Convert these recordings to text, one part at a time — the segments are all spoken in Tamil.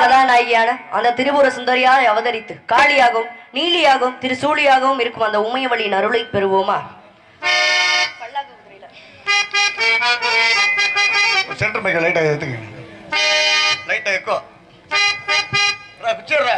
கதாநாயகியான அந்த திரிபுர சுந்தரியாய் அவதரித்து காளியாகவும் நீலியாகவும் திருசூலியாகவும் இருக்கும் அந்த உமையவளியின் அருளை பெறுவோமா? சென்டர் மைக்க லைட்டாக எடுத்துங்க லைட்டா எக்கோ பிச்சர்றா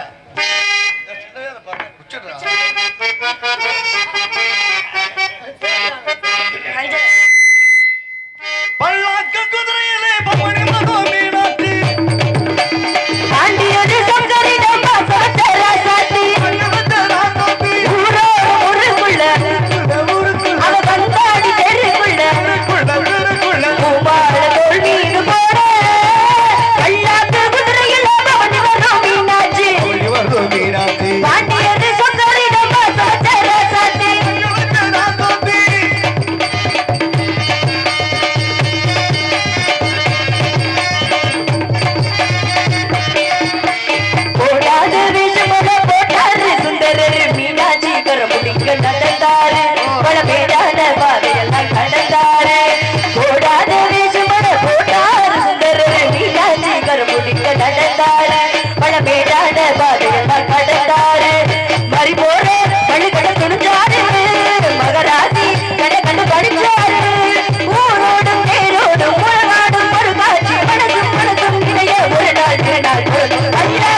ஐயா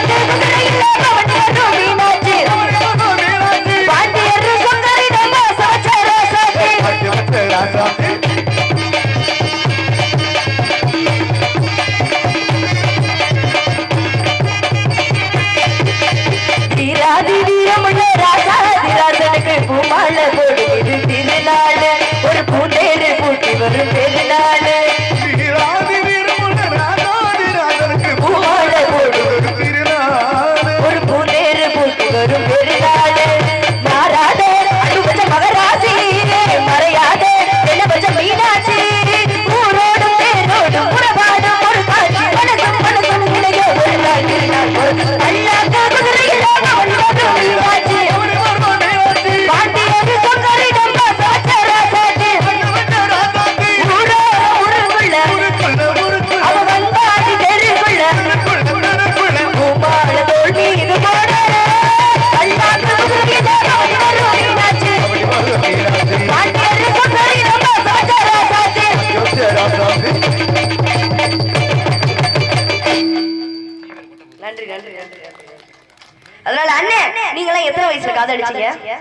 அதனால அண்ணே நீங்க எல்லாம் எத்தனை வயசுல காதலிச்சீங்க?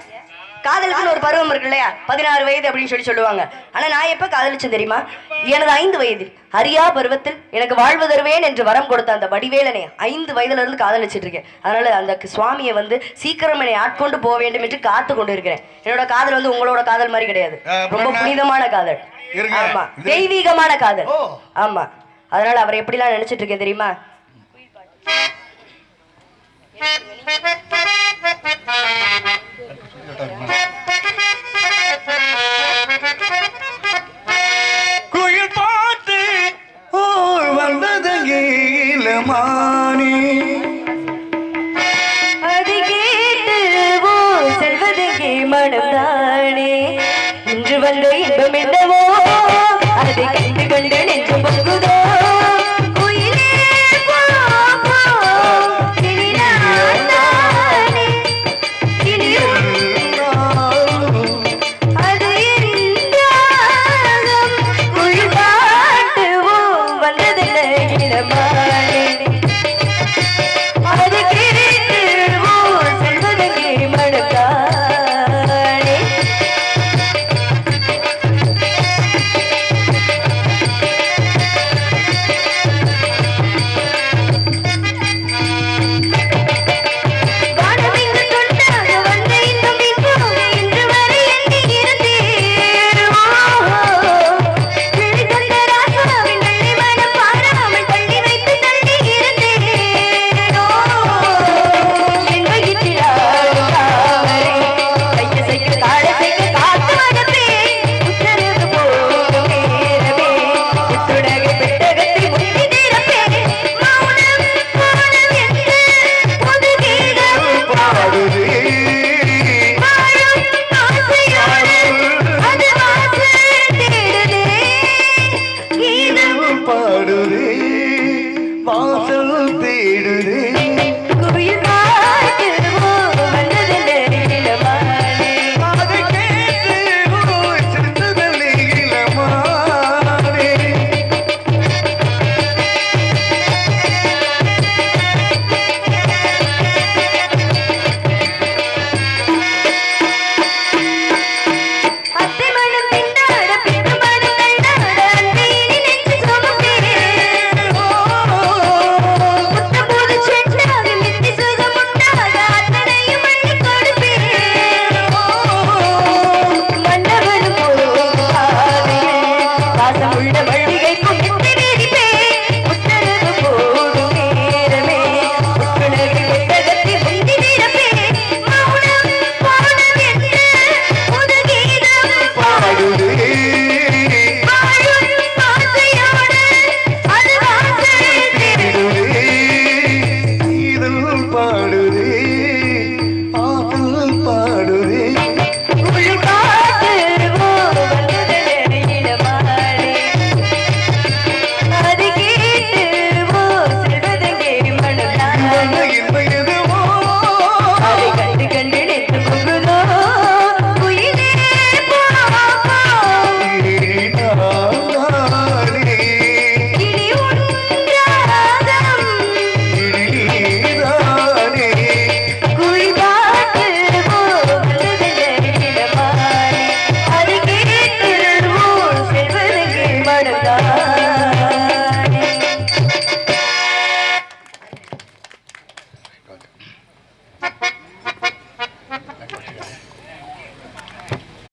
காதலுக்குன்னு ஒரு பருவம் இருக்கு இல்லையா பதினாறு வயது அப்படின்னு சொல்லி சொல்லுவாங்க. ஆனா நான் எப்ப காதலிச்சேன் தெரியுமா? எனது ஐந்து வயதில். அரியா பருவத்தில் எனக்கு வாழ்வு தருவேன் என்று வரம் கொடுத்த அந்த வடிவேலனை ஐந்து வயதுல இருந்து காதலிச்சிட்டு இருக்கேன். அதனால அந்த சுவாமியை வந்து சீக்கிரம் என்னை ஆட்கொண்டு போக வேண்டும் என்று காத்து கொண்டு இருக்கிறேன் என்னோட காதல் வந்து உங்களோட காதல் மாதிரி கிடையாது. ரொம்ப? புனிதமான காதல். ஆமா. தெய்வீகமான காதல். ஆமா. அதனால அவரை எப்படிலாம் நினைச்சிட்டு இருக்கேன் தெரியுமா? குயில் பா பாடுதே வாசல் தேடுதே குவியதா